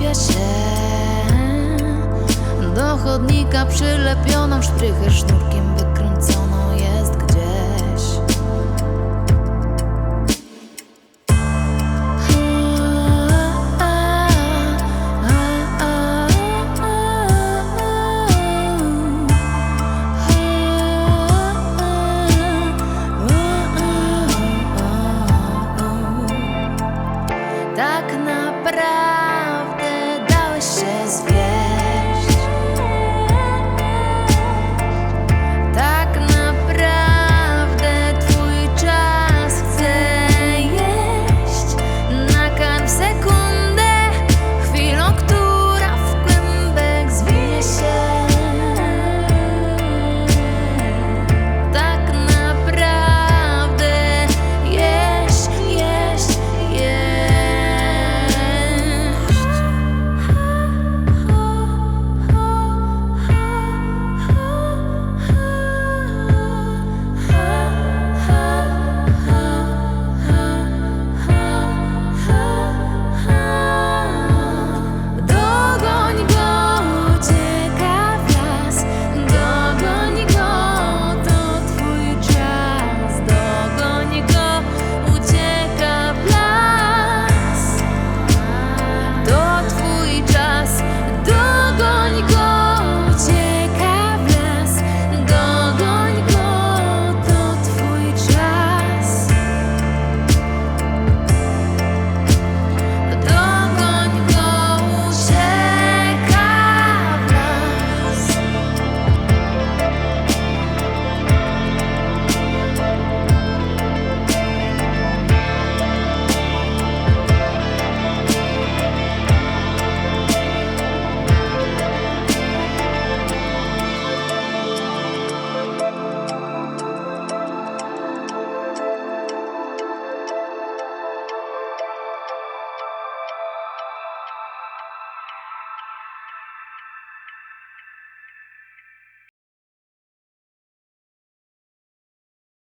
wtapia się. Do chodnika przylepioną szprychę sznurkiem wykręconą jest gdzieś. Tak naprawdę